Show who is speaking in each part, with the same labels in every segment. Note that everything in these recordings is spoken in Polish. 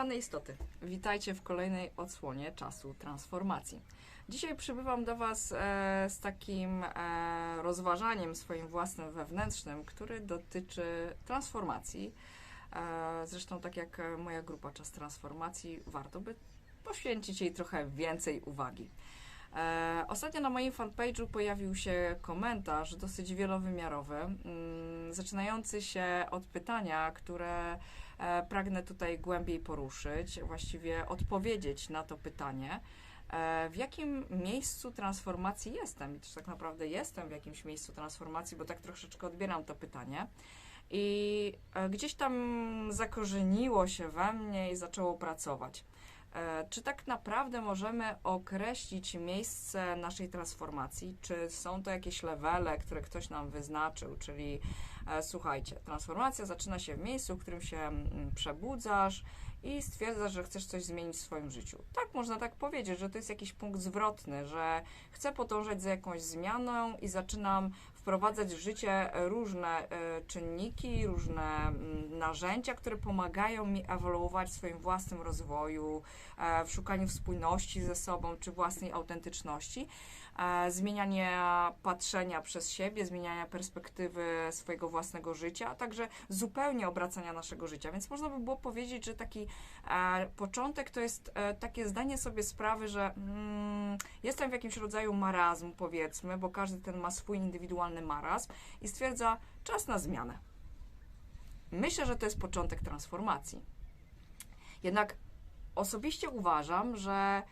Speaker 1: Kochane istoty, witajcie w kolejnej odsłonie czasu transformacji. Dzisiaj przybywam do Was e, z takim e, rozważaniem swoim własnym wewnętrznym, który dotyczy transformacji. E, zresztą, tak jak moja grupa Czas Transformacji, warto by poświęcić jej trochę więcej uwagi. E, ostatnio na moim fanpage'u pojawił się komentarz dosyć wielowymiarowy, mm, zaczynający się od pytania, które e, pragnę tutaj głębiej poruszyć, właściwie odpowiedzieć na to pytanie. E, w jakim miejscu transformacji jestem? I też tak naprawdę jestem w jakimś miejscu transformacji, bo tak troszeczkę odbieram to pytanie. I e, gdzieś tam zakorzeniło się we mnie i zaczęło pracować. E, Czy tak naprawdę możemy określić miejsce naszej transformacji? Czy są to jakieś levele, które ktoś nam wyznaczył? Czyli e, słuchajcie, transformacja zaczyna się w miejscu, w którym się mm, przebudzasz i stwierdzasz, że chcesz coś zmienić w swoim życiu. Tak, można tak powiedzieć, że to jest jakiś punkt zwrotny, że chcę podążać za jakąś zmianą i zaczynam wprowadzać w życie różne e, czynniki, różne narzędzia, które pomagają mi ewoluować w swoim własnym rozwoju, e, w szukaniu spójności ze sobą czy własnej autentyczności, zmieniania patrzenia przez siebie, zmieniania perspektywy swojego własnego życia, a także zupełnie obracania naszego życia. Więc można by było powiedzieć, że taki e, początek to jest e, takie zdanie sobie sprawy, że mm, jestem w jakimś rodzaju marazmu, powiedzmy, bo każdy ten ma swój indywidualny marazm i stwierdza czas na zmianę. Myślę, że to jest początek transformacji. Jednak osobiście uważam, że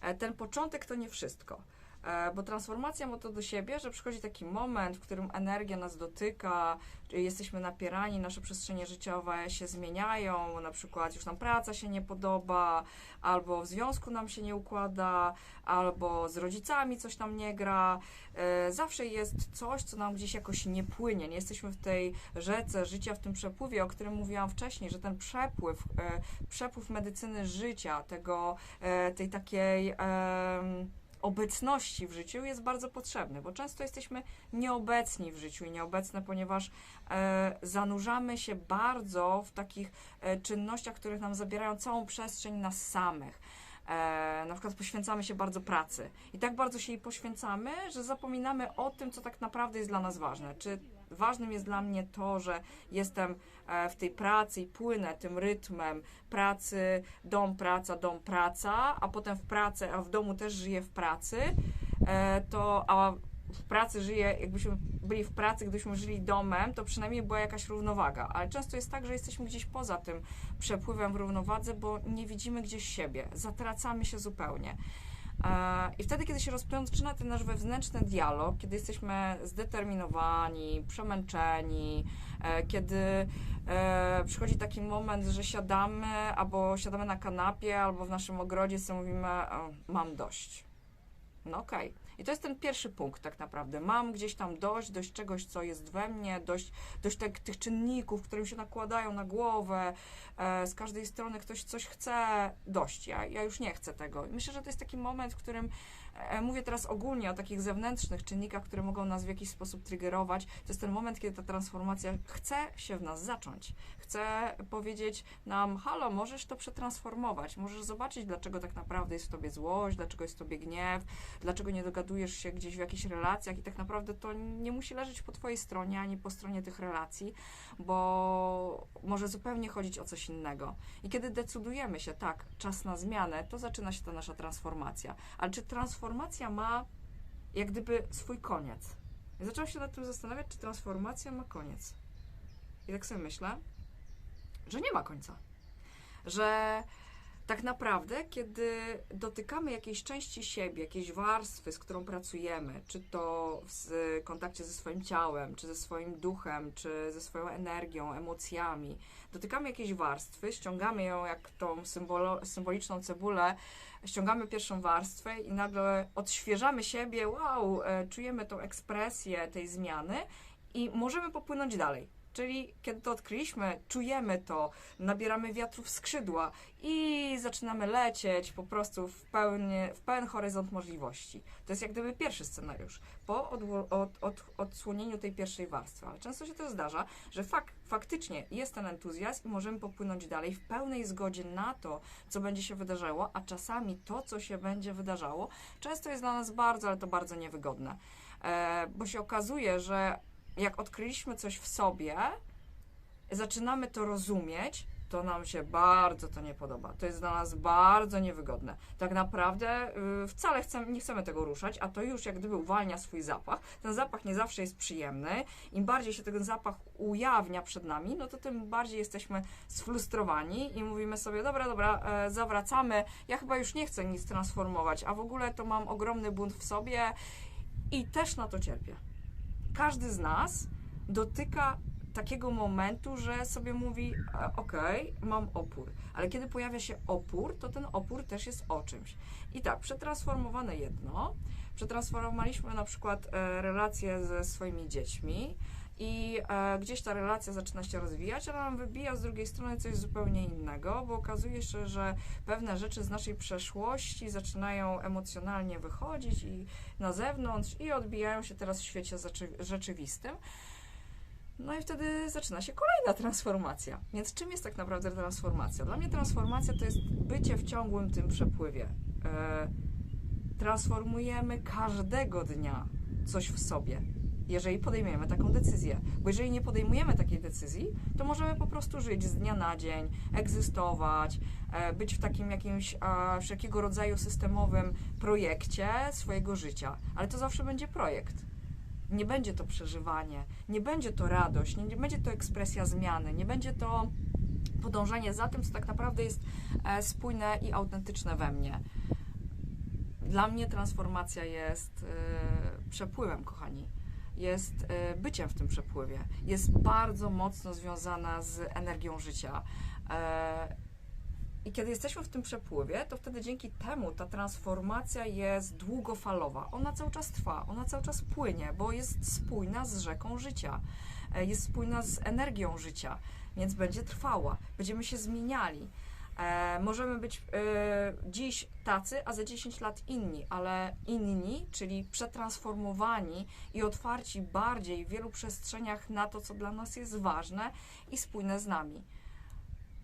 Speaker 1: e, ten początek to nie wszystko. E, Bo transformacja ma to do siebie, że przychodzi taki moment, w którym energia nas dotyka, czy jesteśmy napierani, nasze przestrzenie życiowe się zmieniają, na przykład już nam praca się nie podoba, albo w związku nam się nie układa, albo z rodzicami coś nam nie gra. E, Zawsze jest coś, co nam gdzieś jakoś nie płynie. Nie jesteśmy w tej rzece życia, w tym przepływie, o którym mówiłam wcześniej, że ten przepływ, e, przepływ medycyny życia, tego, tej takiej. Obecności w życiu jest bardzo potrzebny, bo często jesteśmy nieobecni w życiu i nieobecne, ponieważ e, zanurzamy się bardzo w takich e, czynnościach, których nam zabierają całą przestrzeń nas samych. E, na przykład poświęcamy się bardzo pracy i tak bardzo się jej poświęcamy, że zapominamy o tym, co tak naprawdę jest dla nas ważne. Czy ważnym jest dla mnie to, że jestem e, w tej pracy i płynę tym rytmem pracy, dom, praca, dom, praca, a potem w pracy, a w domu też żyję w pracy, e, to a w pracy żyję, jakbyśmy byli w pracy, gdybyśmy żyli domem, to przynajmniej była jakaś równowaga. Ale często jest tak, że jesteśmy gdzieś poza tym przepływem w równowadze, bo nie widzimy gdzieś siebie, zatracamy się zupełnie. I wtedy, kiedy się rozpoczyna ten nasz wewnętrzny dialog, kiedy jesteśmy zdeterminowani, przemęczeni, e, kiedy e, przychodzi taki moment, że siadamy albo siadamy na kanapie, albo w naszym ogrodzie sobie mówimy, mam dość. No okej. I to jest ten pierwszy punkt tak naprawdę. Mam gdzieś tam dość, dość czegoś, co jest we mnie, dość, dość tych czynników, które mi się nakładają na głowę. E, z każdej strony ktoś coś chce, dość. Ja, ja już nie chcę tego. I myślę, że to jest taki moment, w którym mówię teraz ogólnie o takich zewnętrznych czynnikach, które mogą nas w jakiś sposób triggerować. To jest ten moment, kiedy ta transformacja chce się w nas zacząć. Chce powiedzieć nam, halo, możesz to przetransformować, możesz zobaczyć, dlaczego tak naprawdę jest w tobie złość, dlaczego jest w tobie gniew, dlaczego nie dogadujesz się gdzieś w jakichś relacjach i tak naprawdę to nie musi leżeć po twojej stronie, ani po stronie tych relacji, bo może zupełnie chodzić o coś innego. I kiedy decydujemy się, tak, czas na zmianę, to zaczyna się ta nasza transformacja. Ale czy transformacja ma jak gdyby swój koniec? Ja zaczęłam się nad tym zastanawiać, czy transformacja ma koniec. I tak sobie myślę, że nie ma końca. Że tak naprawdę, kiedy dotykamy jakiejś części siebie, jakiejś warstwy, z którą pracujemy, czy to w kontakcie ze swoim ciałem, czy ze swoim duchem, czy ze swoją energią, emocjami, dotykamy jakiejś warstwy, ściągamy ją jak tą symbolo, symboliczną cebulę, ściągamy pierwszą warstwę i nagle odświeżamy siebie, wow, e, czujemy tą ekspresję tej zmiany i możemy popłynąć dalej. Czyli kiedy to odkryliśmy, czujemy to, nabieramy wiatru w skrzydła i zaczynamy lecieć po prostu w, pełnie, w pełen horyzont możliwości. To jest jak gdyby pierwszy scenariusz, po odło- od, od, odsłonięciu tej pierwszej warstwy. Ale często się to zdarza, że fak, faktycznie jest ten entuzjazm i możemy popłynąć dalej w pełnej zgodzie na to, co będzie się wydarzało, a czasami to, co się będzie wydarzało, często jest dla nas bardzo, ale to bardzo niewygodne. E, bo się okazuje, że jak odkryliśmy coś w sobie, zaczynamy to rozumieć, to nam się bardzo to nie podoba. To jest dla nas bardzo niewygodne. Tak naprawdę y, wcale chcemy, nie chcemy tego ruszać, a to już jak gdyby uwalnia swój zapach. Ten zapach nie zawsze jest przyjemny. Im bardziej się ten zapach ujawnia przed nami, no to tym bardziej jesteśmy sfrustrowani i mówimy sobie, dobra, dobra, e, zawracamy. Ja chyba już nie chcę nic transformować, a w ogóle to mam ogromny bunt w sobie i też na to cierpię. Każdy z nas dotyka takiego momentu, że sobie mówi, e, okej, mam opór, ale kiedy pojawia się opór, to ten opór też jest o czymś. I tak, przetransformowane jedno, przetransformowaliśmy na przykład e, relacje ze swoimi dziećmi i e, gdzieś ta relacja zaczyna się rozwijać, ale nam wybija z drugiej strony coś zupełnie innego, bo okazuje się, że pewne rzeczy z naszej przeszłości zaczynają emocjonalnie wychodzić i na zewnątrz i odbijają się teraz w świecie rzeczywistym. No i wtedy zaczyna się kolejna transformacja. Więc czym jest tak naprawdę transformacja? Dla mnie transformacja to jest bycie w ciągłym tym przepływie. E, transformujemy każdego dnia coś w sobie, jeżeli podejmiemy taką decyzję. Bo jeżeli nie podejmujemy takiej decyzji, to możemy po prostu żyć z dnia na dzień, egzystować, e, być w takim jakimś e, wszelkiego rodzaju systemowym projekcie swojego życia. Ale to zawsze będzie projekt nie będzie to przeżywanie, nie będzie to radość, nie, będzie to ekspresja zmiany, nie będzie to podążanie za tym, co tak naprawdę jest e, spójne i autentyczne we mnie. Dla mnie transformacja jest przepływem, kochani. Jest e, byciem w tym przepływie. Jest bardzo mocno związana z energią życia. E, i kiedy jesteśmy w tym przepływie, to wtedy dzięki temu ta transformacja jest długofalowa. Ona cały czas trwa, ona cały czas płynie, bo jest spójna z rzeką życia, e, jest spójna z energią życia, więc będzie trwała. Będziemy się zmieniali. E, możemy być e, dziś tacy, a za 10 lat inni, ale inni, czyli przetransformowani i otwarci bardziej w wielu przestrzeniach na to, co dla nas jest ważne i spójne z nami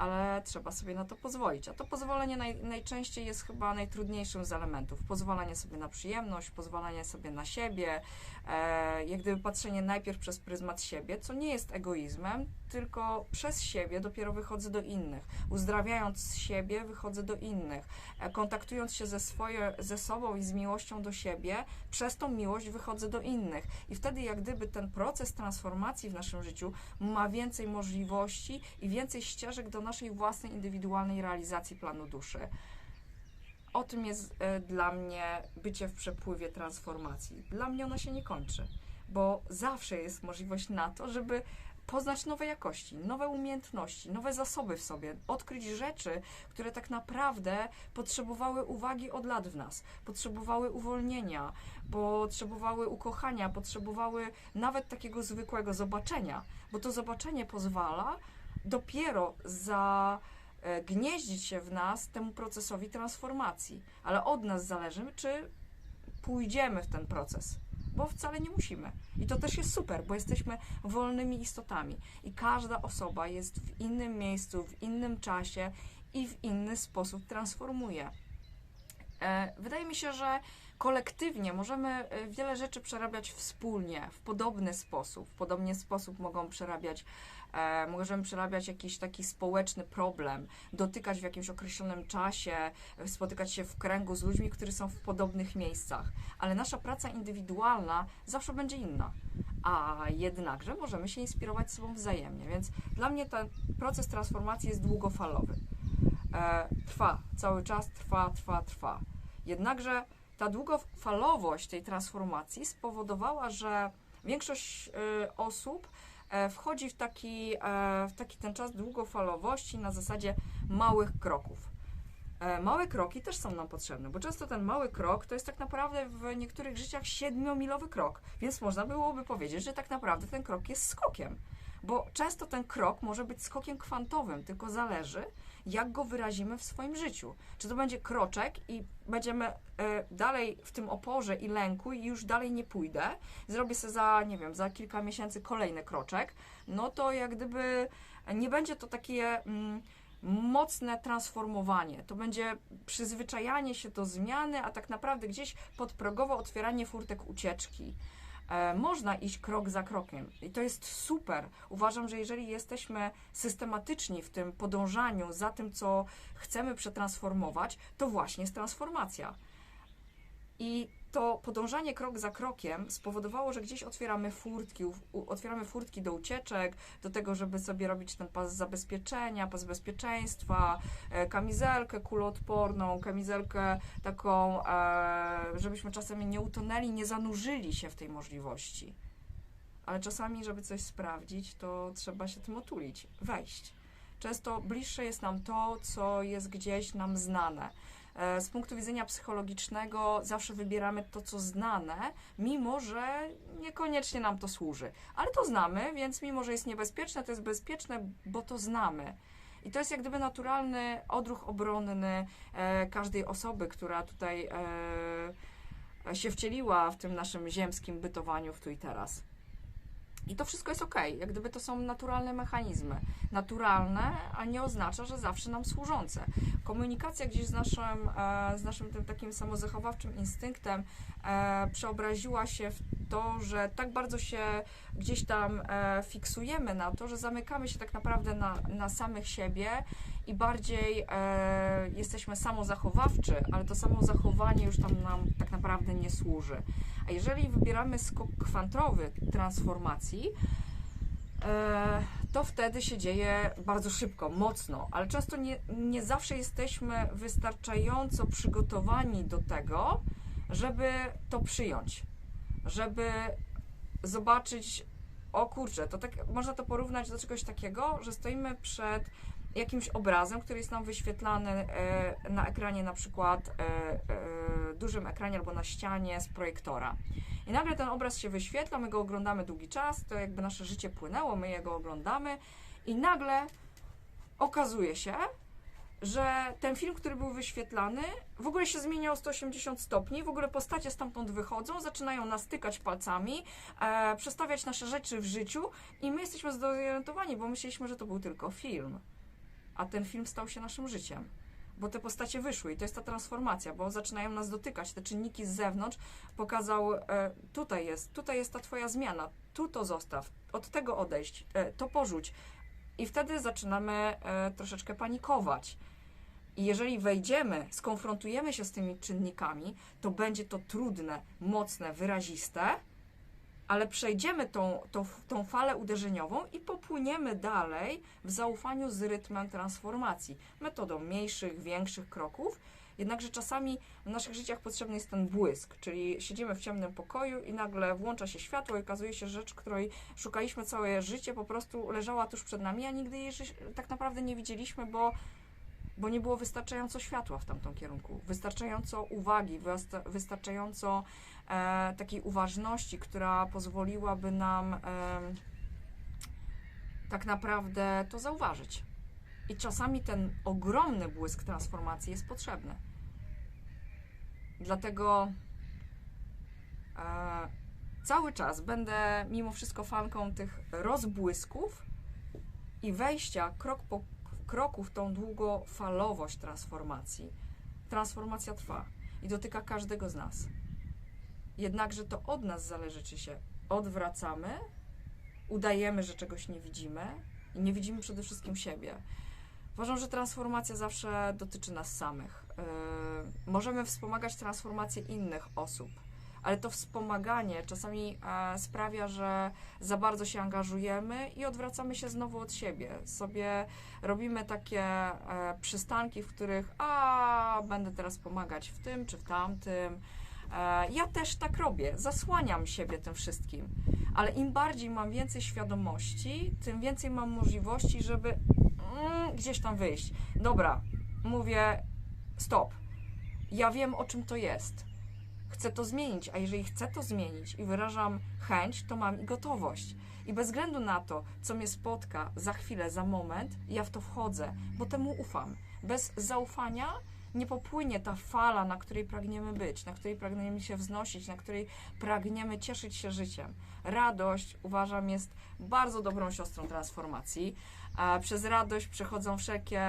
Speaker 1: ale trzeba sobie na to pozwolić. A to pozwolenie naj, najczęściej jest chyba najtrudniejszym z elementów. Pozwolenie sobie na przyjemność, pozwolenie sobie na siebie, e, jak gdyby patrzenie najpierw przez pryzmat siebie, co nie jest egoizmem, tylko przez siebie dopiero wychodzę do innych. Uzdrawiając siebie, wychodzę do innych. E, kontaktując się ze, swoje, ze sobą i z miłością do siebie, przez tą miłość wychodzę do innych. I wtedy, jak gdyby ten proces transformacji w naszym życiu ma więcej możliwości i więcej ścieżek do naszej własnej indywidualnej realizacji planu duszy. O tym jest e, dla mnie bycie w przepływie transformacji. Dla mnie ona się nie kończy, bo zawsze jest możliwość na to, żeby poznać nowe jakości, nowe umiejętności, nowe zasoby w sobie, odkryć rzeczy, które tak naprawdę potrzebowały uwagi od lat w nas, potrzebowały uwolnienia, potrzebowały ukochania, potrzebowały nawet takiego zwykłego zobaczenia, bo to zobaczenie pozwala dopiero za e, się w nas temu procesowi transformacji. Ale od nas zależy, czy pójdziemy w ten proces, bo wcale nie musimy. I to też jest super, bo jesteśmy wolnymi istotami i każda osoba jest w innym miejscu, w innym czasie i w inny sposób transformuje. E, Wydaje mi się, że kolektywnie możemy e, wiele rzeczy przerabiać wspólnie, w podobny sposób. W podobny sposób mogą przerabiać, e, możemy przerabiać jakiś taki społeczny problem, dotykać w jakimś określonym czasie, spotykać się w kręgu z ludźmi, którzy są w podobnych miejscach. Ale nasza praca indywidualna zawsze będzie inna. A jednakże możemy się inspirować sobą wzajemnie, więc dla mnie ten proces transformacji jest długofalowy. E, trwa, cały czas trwa, trwa, trwa. Jednakże ta długofalowość tej transformacji spowodowała, że większość y, osób e, wchodzi w taki, e, w taki ten czas długofalowości na zasadzie małych kroków. E, Małe kroki też są nam potrzebne, bo często ten mały krok to jest tak naprawdę w niektórych życiach siedmiomilowy krok, więc można byłoby powiedzieć, że tak naprawdę ten krok jest skokiem, Bo często ten krok może być skokiem kwantowym, tylko zależy, jak go wyrazimy w swoim życiu. Czy to będzie kroczek i będziemy e, dalej w tym oporze i lęku i już dalej nie pójdę, zrobię sobie za, nie wiem, za kilka miesięcy kolejny kroczek, no to jak gdyby nie będzie to takie mm, mocne transformowanie. To będzie przyzwyczajanie się do zmiany, a tak naprawdę gdzieś podprogowo otwieranie furtek ucieczki. E, można iść krok za krokiem i to jest super. Uważam, że jeżeli jesteśmy systematyczni w tym podążaniu za tym, co chcemy przetransformować, to właśnie jest transformacja. I to podążanie krok za krokiem spowodowało, że gdzieś otwieramy furtki, otwieramy furtki do ucieczek, do tego, żeby sobie robić ten pas zabezpieczenia, pas bezpieczeństwa, e, kamizelkę kuloodporną, kamizelkę taką, e, żebyśmy czasami nie utonęli, nie zanurzyli się w tej możliwości. Ale czasami, żeby coś sprawdzić, to trzeba się tym otulić, wejść. Często bliższe jest nam to, co jest gdzieś nam znane. E, z punktu widzenia psychologicznego zawsze wybieramy to, co znane, mimo że niekoniecznie nam to służy. Ale to znamy, więc mimo że jest niebezpieczne, to jest bezpieczne, bo to znamy. I to jest jak gdyby naturalny odruch obronny e, każdej osoby, która tutaj e, się wcieliła w tym naszym ziemskim bytowaniu w tu i teraz. I to wszystko jest ok, jak gdyby to są naturalne mechanizmy. Naturalne, a nie oznacza, że zawsze nam służące. Komunikacja gdzieś z naszym, e, z naszym tym takim samozachowawczym instynktem e, przeobraziła się w to, że tak bardzo się gdzieś tam e, fiksujemy na to, że zamykamy się tak naprawdę na, na samych siebie i bardziej e, jesteśmy samozachowawczy, ale to samozachowanie już tam nam tak naprawdę nie służy. A jeżeli wybieramy skok kwantowy transformacji, e, to wtedy się dzieje bardzo szybko, mocno, ale często nie, nie zawsze jesteśmy wystarczająco przygotowani do tego, żeby to przyjąć, żeby zobaczyć, o kurczę, to tak można to porównać do czegoś takiego, że stoimy przed jakimś obrazem, który jest nam wyświetlany e, na ekranie, na przykład e, e, dużym ekranie albo na ścianie z projektora. I nagle ten obraz się wyświetla, my go oglądamy długi czas, to jakby nasze życie płynęło, my jego oglądamy i nagle okazuje się, że ten film, który był wyświetlany, w ogóle się zmienia o 180 stopni, w ogóle postacie stamtąd wychodzą, zaczynają nas tykać palcami, e, przestawiać nasze rzeczy w życiu i my jesteśmy zdezorientowani, bo myśleliśmy, że to był tylko film a ten film stał się naszym życiem. Bo te postacie wyszły i to jest ta transformacja, bo zaczynają nas dotykać. Te czynniki z zewnątrz pokazał, e, tutaj jest, tutaj jest ta twoja zmiana, tu to zostaw, od tego odejść, e, to porzuć. I wtedy zaczynamy e, troszeczkę panikować. I jeżeli wejdziemy, skonfrontujemy się z tymi czynnikami, to będzie to trudne, mocne, wyraziste, ale przejdziemy tą, tą, tą falę uderzeniową i popłyniemy dalej w zaufaniu z rytmem transformacji, metodą mniejszych, większych kroków. Jednakże czasami w naszych życiach potrzebny jest ten błysk, czyli siedzimy w ciemnym pokoju i nagle włącza się światło i okazuje się, rzecz, której szukaliśmy całe życie, po prostu leżała tuż przed nami, a nigdy jej tak naprawdę nie widzieliśmy, bo bo nie było wystarczająco światła w tamtym kierunku, wystarczająco uwagi, wystarczająco e, takiej uważności, która pozwoliłaby nam e, tak naprawdę to zauważyć. I czasami ten ogromny błysk transformacji jest potrzebny. Dlatego e, cały czas będę mimo wszystko fanką tych rozbłysków i wejścia krok po kroku w tą długofalowość transformacji. Transformacja trwa i dotyka każdego z nas. Jednakże to od nas zależy, czy się odwracamy, udajemy, że czegoś nie widzimy i nie widzimy przede wszystkim siebie. Uważam, że transformacja zawsze dotyczy nas samych. Yy, możemy wspomagać transformację innych osób, ale to wspomaganie czasami e, sprawia, że za bardzo się angażujemy i odwracamy się znowu od siebie. Sobie robimy takie e, przystanki, w których a będę teraz pomagać w tym czy w tamtym E, ja też tak robię, zasłaniam siebie tym wszystkim, ale im bardziej mam więcej świadomości, tym więcej mam możliwości, żeby mm, gdzieś tam wyjść. Dobra, mówię stop. Ja wiem o czym to jest. Chcę to zmienić, a jeżeli chcę to zmienić i wyrażam chęć, to mam i gotowość. I bez względu na to, co mnie spotka za chwilę, za moment, ja w to wchodzę, bo temu ufam. Bez zaufania nie popłynie ta fala, na której pragniemy być, na której pragniemy się wznosić, na której pragniemy cieszyć się życiem. Radość, uważam, jest bardzo dobrą siostrą transformacji. E, Przez radość przechodzą wszelkie,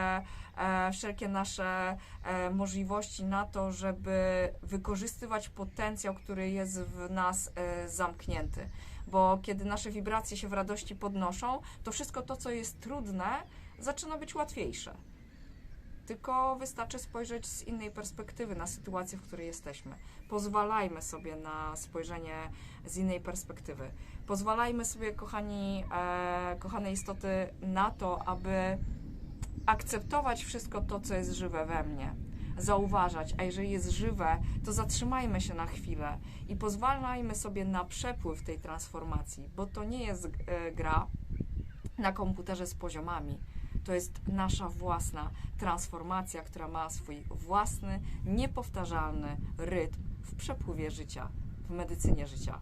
Speaker 1: e, wszelkie nasze e, możliwości na to, żeby wykorzystywać potencjał, który jest w nas zamknięty. Bo kiedy nasze wibracje się w radości podnoszą, to wszystko to, co jest trudne, zaczyna być łatwiejsze. Tylko wystarczy spojrzeć z innej perspektywy na sytuację, w której jesteśmy. Pozwalajmy sobie na spojrzenie z innej perspektywy. Pozwalajmy sobie, kochani, e, kochane istoty, na to, aby akceptować wszystko to, co jest żywe we mnie. Zauważać, a jeżeli jest żywe, to zatrzymajmy się na chwilę i pozwalajmy sobie na przepływ tej transformacji, bo to nie jest e, gra na komputerze z poziomami. To jest nasza własna transformacja, która ma swój własny, niepowtarzalny rytm w przepływie życia, w medycynie życia.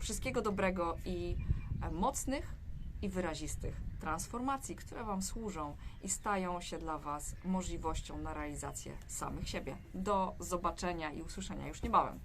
Speaker 1: Wszystkiego dobrego i e, mocnych i wyrazistych transformacji, które Wam służą i stają się dla Was możliwością na realizację samych siebie. Do zobaczenia i usłyszenia już niebawem.